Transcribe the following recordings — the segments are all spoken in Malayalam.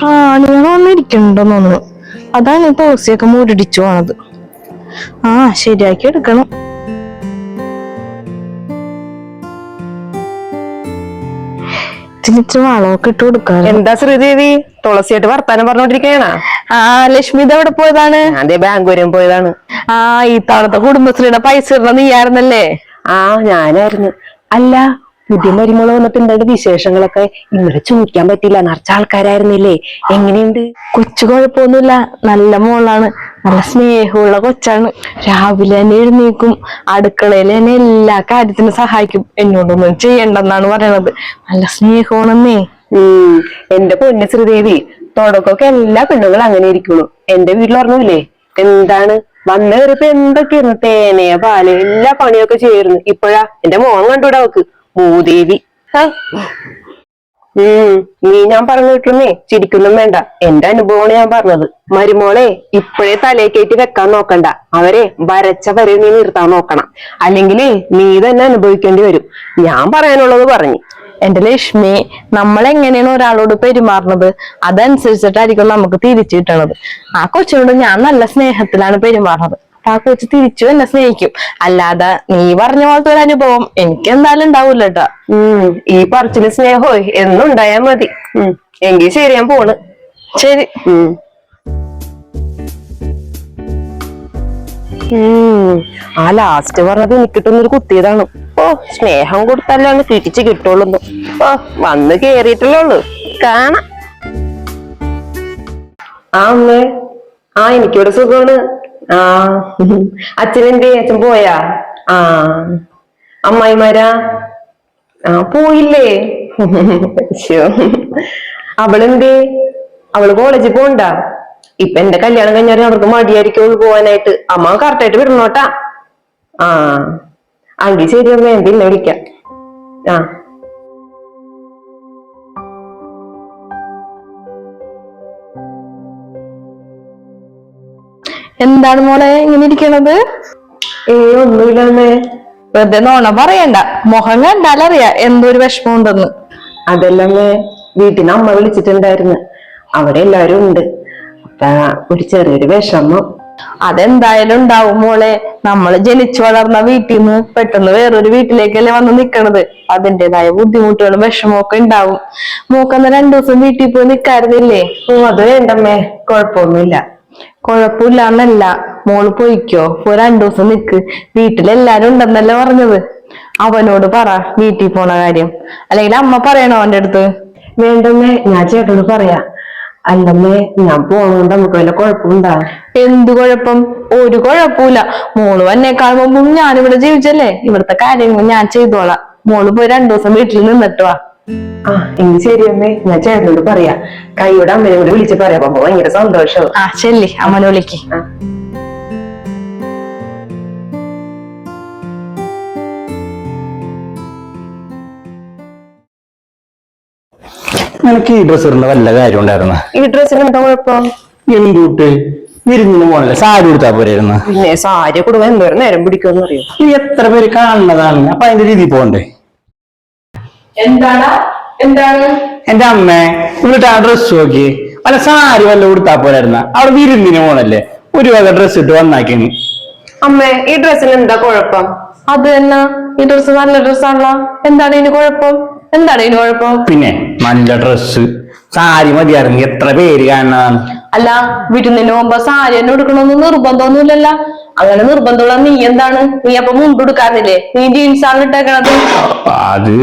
പ്രാണികളൊന്നും ഇരിക്കണ്ടെന്ന് തോന്നുന്നു. അതാണ് ഈ തുളസിയൊക്കെ മൂടിടിച്ചു പോണത്. ആ ശരിയാക്കി എടുക്കണം. വളമൊക്കെ ഇട്ട് എന്താ ശ്രീദേവി? തുളസിയായിട്ട് വർത്താനം പറഞ്ഞോണ്ടിരിക്കണ ആ ലക്ഷ്മി ഇത് എവിടെ പോയതാണ്? അതെ ബാംഗ്ലൂരും പോയതാണ്. ആ ഈ തവണത്തെ കുടുംബശ്രീയുടെ പൈസ ഇടണം നീയായിരുന്നല്ലേ? ആ ഞാനായിരുന്നു. അല്ല പുതിയ മരുമോൾ വന്നപ്പോ എന്താണ് വിശേഷങ്ങളൊക്കെ ഇന്നലെ ചോദിക്കാൻ പറ്റില്ല നിറച്ച ആൾക്കാരായിരുന്നില്ലേ? എങ്ങനെയുണ്ട്? കൊച്ചു കുഴപ്പമൊന്നുമില്ല. നല്ല മോളാണ്. നല്ല സ്നേഹമുള്ള കൊച്ചാണ്. രാവിലെ തന്നെ എഴുന്നേക്കും അടുക്കളയിൽ തന്നെ എല്ലാ കാര്യത്തിനും സഹായിക്കും. എന്നോടൊന്നും ചെയ്യണ്ടെന്നാണ് പറയണത്. നല്ല സ്നേഹമാണെന്നേ. ഉം. എന്റെ പൊന്ന ശ്രീദേവി തുടക്കമൊക്കെ എല്ലാ പെണ്ണുങ്ങളും അങ്ങനെ ഇരിക്കുള്ളൂ എന്റെ വീട്ടിൽ പറഞ്ഞില്ലേ എന്താണ്? വന്ന കയറിയപ്പോ എന്തൊക്കെയായിരുന്നു തേനയ പാൽ എല്ലാ പണിയൊക്കെ ചെയ്യുന്നു ഇപ്പോഴാ? എന്റെ മോൻ കണ്ടുവിടാ അവക്ക്? ഉം നീ ഞാൻ പറഞ്ഞു കിട്ടുന്നേ ചിരിക്കൊന്നും വേണ്ട. എന്റെ അനുഭവമാണ് ഞാൻ പറഞ്ഞത്. മരുമോളെ ഇപ്പോഴേ തലയേക്കേറ്റ് വെക്കാൻ നോക്കണ്ട. അവരെ വരച്ച വരെ നീ നിർത്താൻ നോക്കണം. അല്ലെങ്കിൽ നീ തന്നെ അനുഭവിക്കേണ്ടി വരും. ഞാൻ പറയാനുള്ളത് പറഞ്ഞു. എന്റെ ലക്ഷ്മി നമ്മൾ എങ്ങനെയാണ് ഒരാളോട് പെരുമാറുന്നത്? അതനുസരിച്ചിട്ടായിരിക്കും നമുക്ക് തിരിച്ചു കിട്ടണത്. ആ കൊച്ചിനോട് ഞാൻ നല്ല സ്നേഹത്തിലാണ് പെരുമാറുന്നത്. അപ്പൊ വെച്ച് തിരിച്ചു എന്നെ സ്നേഹിക്കും. അല്ലാതെ നീ പറഞ്ഞ പോലത്തെ ഒരു അനുഭവം എനിക്ക് എന്തായാലും ഉണ്ടാവൂല കേട്ടോ ഈ പറച്ചിൽ സ്നേഹോ എന്നും ഉണ്ടായാ മതി. എങ്കിൽ ശരി ഞാൻ പോണ്. ശരി. ആ ലാസ്റ്റ് പറഞ്ഞത് എനിക്കിട്ടൊന്നൊരു കുത്തിയതാണ്. ഓ സ്നേഹം കൊടുത്തല്ലാണ് തിരിച്ചു കിട്ടുള്ളൂ ഓ വന്ന് കേറിയിട്ടല്ലേ ഉള്ളു. കാണാം. ആ അമ്മേ. ആ എനിക്കിവിടെ സുഖമാണ് ആ. അച്ഛനെന്തേ? അച്ഛൻ പോയാ? ആ. അമ്മായിമാരാ? ആ പോയില്ലേ. അവളെന്തേ? അവൾ കോളേജിൽ പോണ്ട? ഇപ്പൊ എന്റെ കല്യാണം കഴിഞ്ഞാൽ അവർക്ക് മടിയായിരിക്കും അവൾ പോവാനായിട്ട്. അമ്മ കറക്റ്റായിട്ട് വിടണോട്ടാ. ആ. അങ്കി ശരി അമ്മ. എന്തില്ല വിളിക്കാം. ആ. എന്താണ് മോളെ ഇങ്ങനെ ഇരിക്കണത്? ഏ ഒന്നുമില്ല വെറുതെ നോണ പറയണ്ട. മുഖം കണ്ടാലറിയാ എന്തൊരു വിഷമം ഉണ്ടെന്ന് അതല്ലമ്മേ വീട്ടിൽ നിന്ന് അമ്മ വിളിച്ചിട്ടുണ്ടായിരുന്നു. അവിടെ എല്ലാരും ഉണ്ട്. അപ്പൊ ഒരു ചെറിയൊരു വിഷമം. അതെന്തായാലും ഉണ്ടാവും മോളെ. നമ്മൾ ജനിച്ചു വളർന്ന വീട്ടിൽ നിന്ന് പെട്ടെന്ന് വേറൊരു വീട്ടിലേക്കല്ലേ വന്ന് നിക്കണത്. അതിന്റെതായ ബുദ്ധിമുട്ടുകളും വിഷമമൊക്കെ ഉണ്ടാവും. മൂക്കന്ന് രണ്ടു ദിവസം വീട്ടിൽ പോയി നിക്കാറില്ലേ ഓ അത് വേണ്ടമ്മേ. കുഴപ്പമൊന്നുമില്ല. കുഴപ്പമില്ലാന്നല്ല. മോൾ പോയിക്കോ. ഒരു രണ്ടു ദിവസം നിക്ക്. വീട്ടിലെല്ലാരും ഉണ്ടെന്നല്ലേ പറഞ്ഞത്? അവനോട് പറ വീട്ടിൽ പോണ കാര്യം. അല്ലെങ്കിൽ അമ്മ പറയണോ അവന്റെ അടുത്ത്? വേണ്ടമ്മേ ഞാൻ ചേട്ടനോട് പറയാ. അല്ലമ്മേ ഞാൻ പോണോണ്ട് നമുക്ക് വല്ല കുഴപ്പമുണ്ടാ? എന്ത് കുഴപ്പം? ഒരു കുഴപ്പമില്ല. മോൾ വന്നേക്കാൾ മുമ്പും ഞാനിവിടെ ജീവിച്ചല്ലേ. ഇവിടുത്തെ കാര്യങ്ങൾ ഞാൻ ചെയ്തോളാം. മോൾ പോയി രണ്ടു ദിവസം വീട്ടിൽ നിന്നിട്ട് വാ. ആ എങ്കിൽ ശരി അമ്മേ. ഞാൻ ചേട്ടനോട് പറയാ. കൈയോടെ അമ്മേനെ കൂടി വിളിച്ച് പറയാം. അപ്പൊ ഭയങ്കര സന്തോഷം. ആ ശരി അമ്മനെ വിളിക്ക്. നിനക്ക് ഈ ഡ്രസ് ഇടേണ്ട വല്ല കാര്യം ഉണ്ടായിരുന്നു? ഈ ഡ്രസ്സിന് എന്താ കുഴപ്പം? എന്തുട്ട്? വിരുന്നിന് പോണല്ലേ? സാരി കൊടുത്താ പോരായിരുന്നു. പിന്നെ സാരി കൊടുക്കാൻ എന്തോരം നേരം പിടിക്കുമെന്ന് അറിയോ? ഇത് എത്ര പേര് കാണുന്നതാണ്? അപ്പൊ അതിന്റെ രീതി പോണ്ടേ? എന്താണ്? എന്താണ്? എന്റെ അമ്മ എന്നിട്ട് ആ ഡ്രസ് നോക്കി വല്ല സാരി വല്ല കൊടുത്താ പോരായിരുന്ന. അവിടെ വിരുന്നിന് പോണല്ലേ. ഒരു വക ഡ്രസ് ഇട്ട് വന്നാക്കിന്. അമ്മേ ഈ ഡ്രസ്സിന് എന്താ കുഴപ്പം? അത് തന്നെ ഈ ഡ്രസ് നല്ല ഡ്രസ്സാണല്ലോ എന്താണ് ഇതിന് കുഴപ്പം? എന്താണ് ഇതിന് കുഴപ്പം? പിന്നെ നല്ല ഡ്രസ് സാരി മതിയായിരുന്നു. എത്ര പേര് കാണുന്നതാണ് അല്ല വീട്ടിൽ നിന്ന് പോകുമ്പോ സാരി തന്നെ എടുക്കണമെന്ന് നിർബന്ധമൊന്നുമില്ലല്ല. അങ്ങനെ നിർബന്ധമുള്ള നീ എന്താണ്? നീ അപ്പൊ മുണ്ട് എടുക്കാറില്ലേ നീ ജീൻസ് ആണ് ഇട്ടേക്കണത്. അത്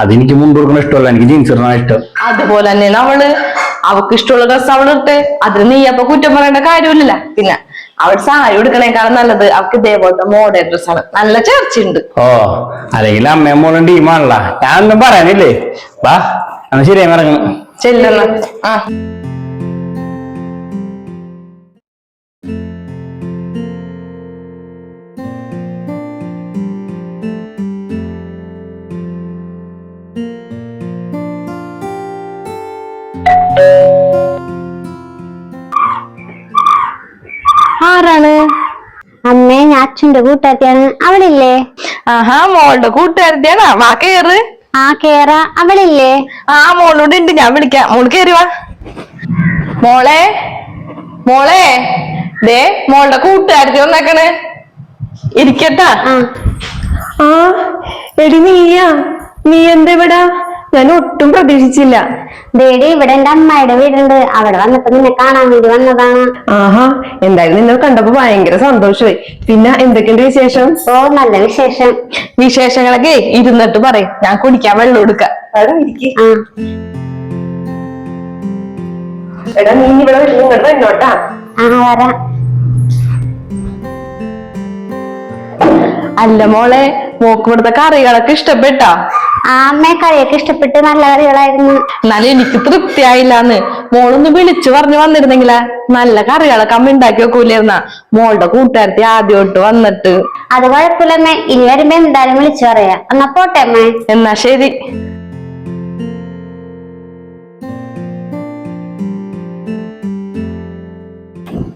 അതെനിക്ക് മുമ്പ് കൊടുക്കണ ഇഷ്ടമല്ല. എനിക്ക് ജീൻസ് ഇടണ ഇഷ്ടം. അതുപോലെ തന്നെയാണ് അവൾ. അവക്ക് ഇഷ്ടമുള്ള ഡ്രസ് അവൾ ഇട്ടെ. അതിന് നീ അപ്പൊ കുറ്റം പറയേണ്ട കാര്യമില്ലല്ല. പിന്നെ അവൾ സാരി എടുക്കണേക്കാളും നല്ലത് അവൾക്ക് ഇതേപോലത്തെ മോഡേൺ ഡ്രസ്സാണ് നല്ല ചേർച്ചയുണ്ട്. ഓ അല്ലെങ്കിൽ അമ്മയും മോളും ടീമാണല്ലോ ഞാനൊന്നും പറയാനില്ലേ? വാ എന്നാ ശരിയായി ചെല്ലണ ആ. ആരാണ്? അമ്മേ ഞാൻ അച്ഛന്റെ കൂട്ടുകാരിയാണ് അവളില്ലേ? ആഹാ മോളുടെ കൂട്ടുകാരത്തിയാണാ? വാ കേറ്. ആ കേറ. അവളില്ലേ? ആ മോളോട് ഉണ്ട് ഞാൻ വിളിക്കാം. മോൾ കേറി വാ. മോളെ? മോളെ? ദേ മോളുടെ കൂട്ടുകാരത്തി വന്നേക്കണേ. ഇരിക്കട്ടാ. ആ എടി നീയാ. നീ എന്താ ഇവിടെ? ഞാൻ ഒട്ടും പ്രതീക്ഷിച്ചില്ല. ദേടി ഇവിടെ എന്റെ അമ്മയുടെ വീടുണ്ട്. അവിടെ വന്നപ്പോ നിന്നെ കാണാൻ വേണ്ടി വന്നതാണ്. ആഹാ എന്തായാലും നിന്നെ കണ്ടപ്പോ ഭയങ്കര സന്തോഷമായി പിന്നെ എന്തൊക്കെയുണ്ട് വിശേഷം? ഓ നല്ല വിശേഷം. വിശേഷങ്ങളൊക്കെ ഇരുന്നിട്ട് പറയും. ഞാൻ കുടിക്കാൻ വെള്ളം എടുക്കാം. എടാ എടാ നീ ഇവിടെ ഇങ്ങോട്ട് വന്നോട്ടാ. ആ വരാ. അല്ല മോളെ മോക്ക് ഇവിടുത്തെ കറികളൊക്കെ ഇഷ്ടപ്പെട്ടാ? ആ അമ്മയെ കറിയൊക്കെ ഇഷ്ടപ്പെട്ട് നല്ല കറികളായിരുന്നു എന്നാലും എനിക്ക് തൃപ്തിയായില്ലാന്ന് മോളൊന്ന് വിളിച്ചു പറഞ്ഞു വന്നിരുന്നെങ്കിലാ നല്ല കറികളൊക്കെ അമ്മ ഉണ്ടാക്കി വെക്കൂലായിരുന്ന. മോളുടെ കൂട്ടുകാരത്തി ആദ്യമായിട്ട് വന്നിട്ട്. അത് കുഴപ്പമില്ലമ്മേ ഇനി വരുമ്പോ എന്തായാലും വിളിച്ചു പറയാ. എന്നാ പോട്ടെ അമ്മേ. എന്നാ ശരി.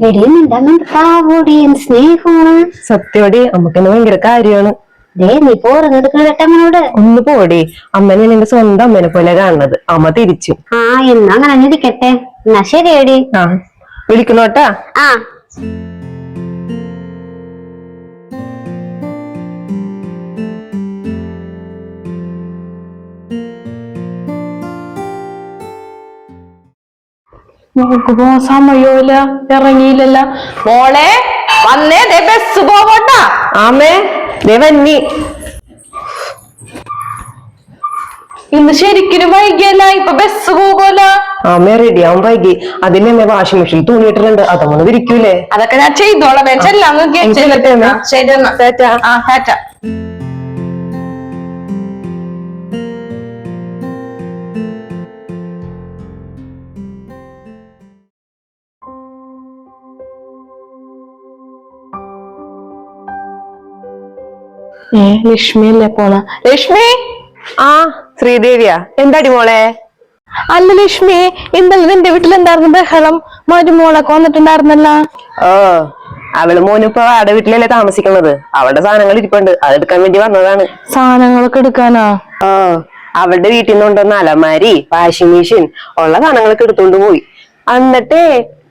എടി നിന്റെ സ്നേഹമാണ്. സത്യോടി അമ്മക്കെന്നെ ഭയങ്കര കാര്യമാണ്. ഒന്ന് പോടി. അമ്മനെ നിന്റെ സ്വന്തം അമ്മനെ പോലെ കാണുന്നത്. അമ്മ തിരിച്ചു. ആ എന്നാ അങ്ങനെ ഇരിക്കട്ടെ. എന്നാ ശരിയടി. ആ വിളിക്കണോട്ടാ ആ. ഇറങ്ങിയില്ലല്ലോ പോവാൻ സമയമില്ല ഇറങ്ങിയില്ലല്ല. മോളെ വന്നേ ദേ ബസ് പോവട്ടാ. ആമേ വന്നി ഇന്ന് ശരിക്കും വൈകിയല്ല ഇപ്പൊ ബസ് പോകല. റെഡി ആവും വൈകി. അതിന് എന്നെ വാഷിംഗ് മെഷീൻ തുണിയിട്ടിട്ടുണ്ട് അതൊന്നും വിരിക്കൂലേ? അതൊക്കെ ഞാൻ ചെയ്തോളാം. ചെല്ലാം. അമ്മേ? ശരി ഏ ലക്ഷ്മി അല്ലേ പോണ? ലക്ഷ്മി? ആ ശ്രീദേവിയാ. എന്താടി മോളെ? അല്ല ലക്ഷ്മി ഇന്നലെ നിന്റെ വീട്ടിൽ എന്തായിരുന്നു ബഹളം മരുമോളൊക്കെ വന്നിട്ടുണ്ടായിരുന്നല്ലോ. ഓ അവൾ മോനിപ്പോ അവിടെ വീട്ടിലല്ലേ താമസിക്കുന്നത്. അവളുടെ സാധനങ്ങൾ ഇരിപ്പുണ്ട്. അത് എടുക്കാൻ വേണ്ടി വന്നതാണ്. സാധനങ്ങളൊക്കെ എടുക്കാനാ? ഓ അവളുടെ വീട്ടിൽ നിന്ന് കൊണ്ടുവന്ന അലമാരി വാഷിംഗ് മെഷീൻ ഉള്ള സാധനങ്ങളൊക്കെ എടുത്തോണ്ട് പോയി. എന്നിട്ടേ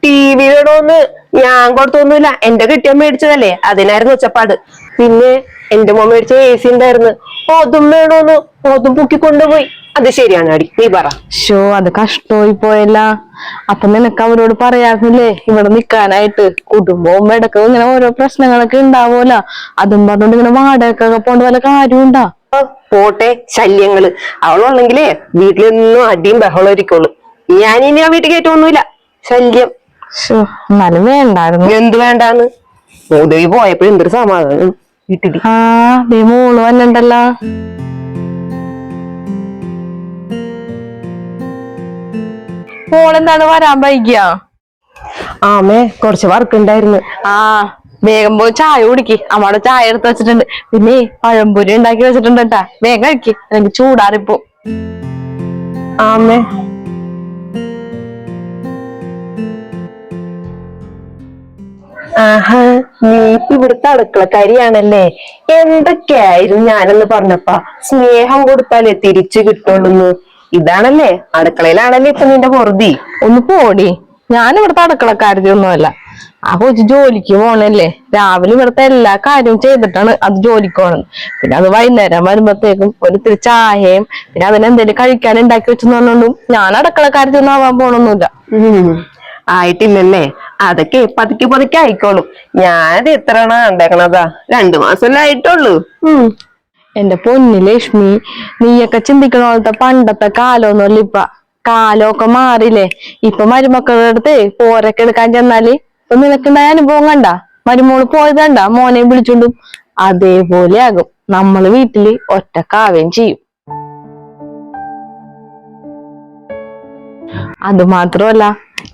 ടി വി വേണോന്ന് ഞാൻ കൊടുത്തൊന്നുമില്ല. എന്റെ കെട്ടിയ മേടിച്ചതല്ലേ? അതിനായിരുന്നു ഒച്ചപ്പാട് പിന്നെ എന്റെ മോൻ മേടിച്ച എ സി ഉണ്ടായിരുന്നു. ഓതും വേണോന്ന് ഓതും പൊക്കി കൊണ്ടുപോയി അത് ശരിയാണ് അടി. നീ പറ. ഷോ അത് കഷ്ടമായി പോയല്ല. അപ്പൊ നിനക്ക് അവരോട് പറയാറില്ലേ? ഇവിടെ നിക്കാനായിട്ട് കുടുംബവും ഇടയ്ക്ക് ഇങ്ങനെ ഓരോ പ്രശ്നങ്ങളൊക്കെ ഉണ്ടാവൂല അതും പറഞ്ഞോണ്ട് ഇങ്ങനെ വാടകയൊക്കെ പോണ്ട് വല്ല ഓ, പോട്ടെ ശല്യങ്ങൾ. അവളുള്ളെങ്കിലേ വീട്ടിലൊന്നും അടിയും ബഹളം ഇരിക്കുള്ളൂ. ഞാൻ ഇനി ആ വീട്ടിൽ കയറ്റൊന്നുമില്ല ശല്യം. എന്നാലും വേണ്ടായിരുന്നു. എന്ത് വേണ്ടാന്ന്? പോയപ്പോഴും എന്തൊരു സമാധാനം. വീട്ടിൽ ആ ദേ മോൾ വന്നിണ്ടല്ലോ. മോളെന്താണ് വരാൻ വൈകിയ? ആമേ കുറച്ച് വർക്ക് ഉണ്ടായിരുന്നു ആ വേഗം പോയി ചായ കുടിക്ക്. അമ്മയുടെ ചായ എടുത്ത് വെച്ചിട്ടുണ്ട്. പിന്നെ പഴംപൊരി ഉണ്ടാക്കി വെച്ചിട്ടുണ്ട് കേട്ടാ. വേഗം കഴിക്ക്. എനിക്ക് ചൂടാറിപ്പോ. ആമേ ആഹാ നീ ഇവിടുത്തെ അടുക്കളക്കാരിയാണല്ലേ? എന്തൊക്കെയായിരുന്നു ഞാനെന്ന് പറഞ്ഞപ്പ. സ്നേഹം കൊടുത്താലേ തിരിച്ചു കിട്ടുള്ളൂ ഇതാണല്ലേ? അടുക്കളയിലാണല്ലേ ഇപ്പൊ നിന്റെ പൊറുതി? ഒന്ന് പോടി. ഞാൻ ഇവിടുത്തെ അടുക്കളക്കാരത്തി ഒന്നുമല്ല ആ കൊച്ചു ജോലിക്ക് പോണല്ലേ? രാവിലെ ഇവിടുത്തെ എല്ലാ കാര്യവും ചെയ്തിട്ടാണ് അത് ജോലിക്ക് പോണത്. പിന്നെ അത് വൈകുന്നേരം വരുമ്പോഴത്തേക്കും ഒരു ഇത്തിരി ചായയും പിന്നെ അതിനെന്തേലും കഴിക്കാൻ ഉണ്ടാക്കി വെച്ചെന്ന് പറഞ്ഞോണ്ടും ഞാൻ അടുക്കളക്കാരത്തി ഒന്നും ആവാൻ പോണൊന്നുമില്ല. ആയിട്ടില്ലല്ലേ? അതൊക്കെ പതുക്കെ പതുക്കെ ആയിക്കോളും. ഞാനത് എത്രയാണ് ഉണ്ടാക്കണതാ രണ്ടു മാസമല്ലേ ആയിട്ടുള്ളൂ. എന്റെ പൊന്നു ലക്ഷ്മി നീയൊക്കെ ചിന്തിക്കണ പോലത്തെ പണ്ടത്തെ കാലമൊന്നുമല്ല ഇപ്പൊ. കാലമൊക്കെ മാറിയില്ലേ? ഇപ്പൊ മരുമക്കളുടെ അടുത്ത് പോരൊക്കെ എടുക്കാൻ ചെന്നാൽ ഇപ്പൊ നിനക്കുണ്ടായ അനുഭവം കണ്ട? മരുമോൾ പോയത് കണ്ട? മോനെ വിളിച്ചോണ്ടും? അതേപോലെ ആകും. നമ്മൾ വീട്ടിൽ ഒറ്റക്കാവുകയും ചെയ്യും. അത് മാത്രമല്ല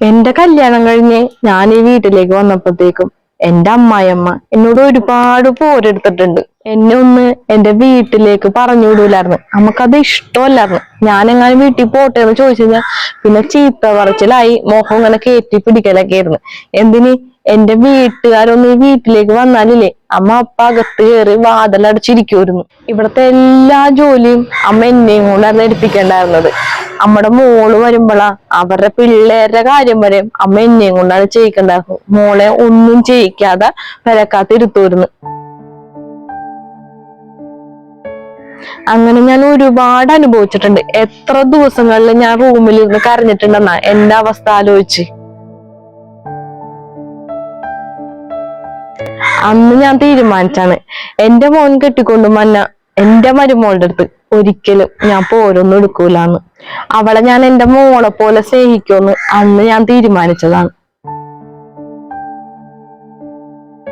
എന്റെ കല്യാണം കഴിഞ്ഞ് ഞാൻ ഈ വീട്ടിലേക്ക് വന്നപ്പോഴത്തേക്കും എന്റെ അമ്മായിയമ്മ എന്നോട് ഒരുപാട് പോരെടുത്തിട്ടുണ്ട്. എന്നെ ഒന്ന് എന്റെ വീട്ടിലേക്ക് പറഞ്ഞു വിടൂലായിരുന്നു. നമുക്കത് ഇഷ്ടമല്ലായിരുന്നു. ഞാൻ എങ്ങനെ വീട്ടിൽ പോട്ടെ എന്ന് ചോദിച്ചു കഴിഞ്ഞാൽ പിന്നെ ചീത്ത പറച്ചിലായി മോഹം ഇങ്ങനെ കയറ്റി പിടിക്കലൊക്കെ ആയിരുന്നു. എന്തിന്? എന്റെ വീട്ടുകാരൊന്നും ഈ വീട്ടിലേക്ക് വന്നാലില്ലേ? അമ്മ അപ്പ അകത്ത് കയറി വാതിലടച്ചിരിക്കുമായിരുന്നു ഇവിടത്തെ എല്ലാ ജോലിയും അമ്മ എന്നെയും കൊണ്ടായിരുന്നു എടുപ്പിക്കേണ്ടായിരുന്നത്. അമ്മയുടെ മോൾ വരുമ്പോളാ അവരുടെ പിള്ളേരുടെ കാര്യം വരെ അമ്മ എന്നെയും കൊണ്ടാണ് ചെയ്യിക്കണ്ടായിരുന്നു മോളെ ഒന്നും ചെയ്യിക്കാതെ പെരക്കാത്തിരുത്തുമായിരുന്നു അങ്ങനെ ഞാൻ ഒരുപാട് അനുഭവിച്ചിട്ടുണ്ട്. എത്ര ദിവസങ്ങളിൽ ഞാൻ റൂമിലിരുന്ന് കരഞ്ഞിട്ടുണ്ടെന്നാ എന്റെ അവസ്ഥ ആലോചിച്ച്. അന്ന് ഞാൻ തീരുമാനിച്ചാണ്. എന്റെ മോൻ കെട്ടിക്കൊണ്ട് മന്ന എന്റെ മരുമോളുടെ അടുത്ത് ഒരിക്കലും ഞാൻ പോരൊന്നും എടുക്കൂലാന്ന്. അവളെ ഞാൻ എന്റെ മോളെ പോലെ സ്നേഹിക്കുമെന്ന് അന്ന് ഞാൻ തീരുമാനിച്ചതാണ്.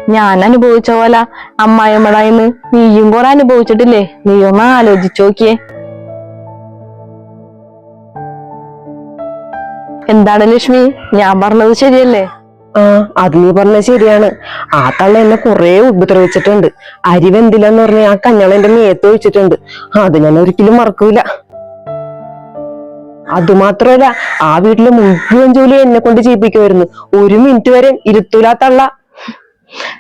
ഞാൻ അനുഭവിച്ച പോലെ അമ്മായിമ്മടായിന്ന് നീയും കുറെ അനുഭവിച്ചിട്ടില്ലേ? നീ ഒന്ന് ആലോചിച്ചു നോക്കിയേ. എന്താണ് ലക്ഷ്മി? ഞാൻ പറഞ്ഞത് ശരിയല്ലേ? ആ അത് നീ പറഞ്ഞ ശരിയാണ്. ആ തള്ള എന്നെ കുറെ ഉപദ്രവിച്ചിട്ടുണ്ട്. അരിവെന്തില്ലെന്ന് പറഞ്ഞ ആ കഞ്ഞാള എന്റെ മേത്ത് ഒഴിച്ചിട്ടുണ്ട്. അത് ഞാൻ ഒരിക്കലും മറക്കൂല. അതുമാത്രമല്ല ആ വീട്ടിലെ മുഴുവൻ ജോലി എന്നെ കൊണ്ട് ചെയ്യിപ്പിക്കുമായിരുന്നു. ഒരു മിനിറ്റ് വരെ ഇരുത്തൂല ആ തള്ള.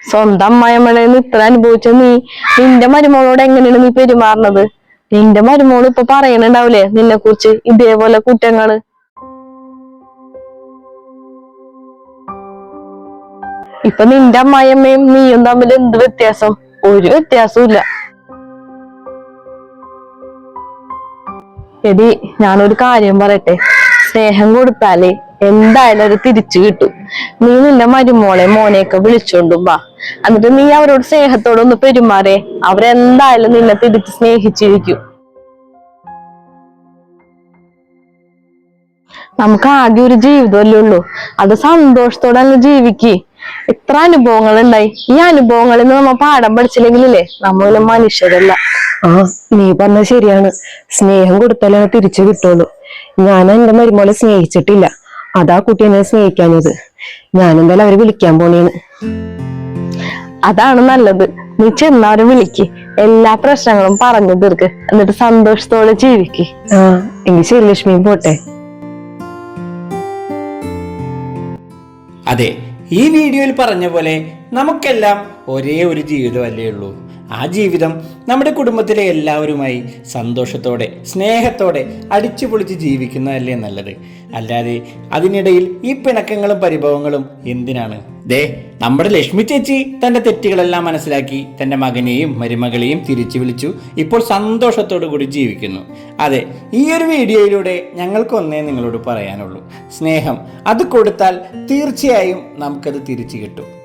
സ്വന്തം അമ്മായിമ്മടേന്ന് ഇത്ര അനുഭവിച്ച നീ നിന്റെ മരുമോളോട് എങ്ങനെയാണ് നീ പെരുമാറുന്നത്? നിന്റെ മരുമോൾ ഇപ്പൊ പറയണുണ്ടാവൂലേ? നിന്നെ കുറിച്ച് ഇതേപോലെ കുറ്റങ്ങൾ. ഇപ്പൊ നിന്റെ അമ്മയമ്മയും നീയും തമ്മിൽ എന്ത് വ്യത്യാസം? ഒരു വ്യത്യാസവും ഇല്ല എടി ഞാനൊരു കാര്യം പറയട്ടെ. സ്നേഹം കൊടുത്താലേ എന്തായാലും അത് തിരിച്ചു കിട്ടും. നീ നിന്റെ മരുമോളെ മോനെയൊക്കെ വിളിച്ചോണ്ടും വാ. എന്നിട്ട് നീ അവരോട് സ്നേഹത്തോടെ ഒന്ന് പെരുമാറേ. അവരെന്തായാലും നിന്നെ തിരിച്ച് സ്നേഹിച്ചിരിക്കും. നമുക്ക് ആകെ ഒരു ജീവിതമല്ലേ ഉള്ളൂ. അത് സന്തോഷത്തോടെ അങ്ങ് ജീവിക്ക്. ഇത്ര അനുഭവങ്ങൾ ഉണ്ടായി ഈ അനുഭവങ്ങളിൽ നിന്ന് നമ്മ പാഠം പഠിച്ചില്ലെങ്കിലേ നമ്മളെ മനുഷ്യരല്ല. ആ നീ പറഞ്ഞത് ശരിയാണ്. സ്നേഹം കൊടുത്താലേ തിരിച്ചു കിട്ടുള്ളൂ. ഞാൻ എന്റെ മരുമോളെ സ്നേഹിച്ചിട്ടില്ല. അതാ കുട്ടി എന്നെ സ്നേഹിക്കാഞ്ഞത്. ഞാൻ എന്തായാലും അവരെ വിളിക്കാൻ പോണേന്ന് അതാണ് നല്ലത്. നീ ചെന്നവരെ വിളിക്ക്. എല്ലാ പ്രശ്നങ്ങളും പറഞ്ഞു തീർക്ക്. എന്നിട്ട് സന്തോഷത്തോടെ ജീവിക്ക്. ആ എങ്കിൽ ശരി ലക്ഷ്മി പോട്ടെ. അതെ ഈ വീഡിയോയിൽ പറഞ്ഞ പോലെ നമുക്കെല്ലാം ഒരേ ഒരു ജീവിതമല്ലേ ഉള്ളൂ. ആ ജീവിതം നമ്മുടെ കുടുംബത്തിലെ എല്ലാവരുമായി സന്തോഷത്തോടെ സ്നേഹത്തോടെ അടിച്ചു പൊളിച്ച് ജീവിക്കുന്നതല്ലേ നല്ലത്. അല്ലാതെ അതിനിടയിൽ ഈ പിണക്കങ്ങളും പരിഭവങ്ങളും എന്തിനാണ്? ദേ നമ്മുടെ ലക്ഷ്മി ചേച്ചി തന്റെ തെറ്റുകളെല്ലാം മനസ്സിലാക്കി തന്റെ മകനെയും മരുമകളെയും തിരിച്ചു വിളിച്ചു. ഇപ്പോൾ സന്തോഷത്തോടു കൂടി ജീവിക്കുന്നു. അതെ ഈ ഒരു വീഡിയോയിലൂടെ ഞങ്ങൾക്കൊന്നേ നിങ്ങളോട് പറയാനുള്ളൂ. സ്നേഹം അത് കൊടുത്താൽ തീർച്ചയായും നമുക്കത് തിരിച്ചു കിട്ടും.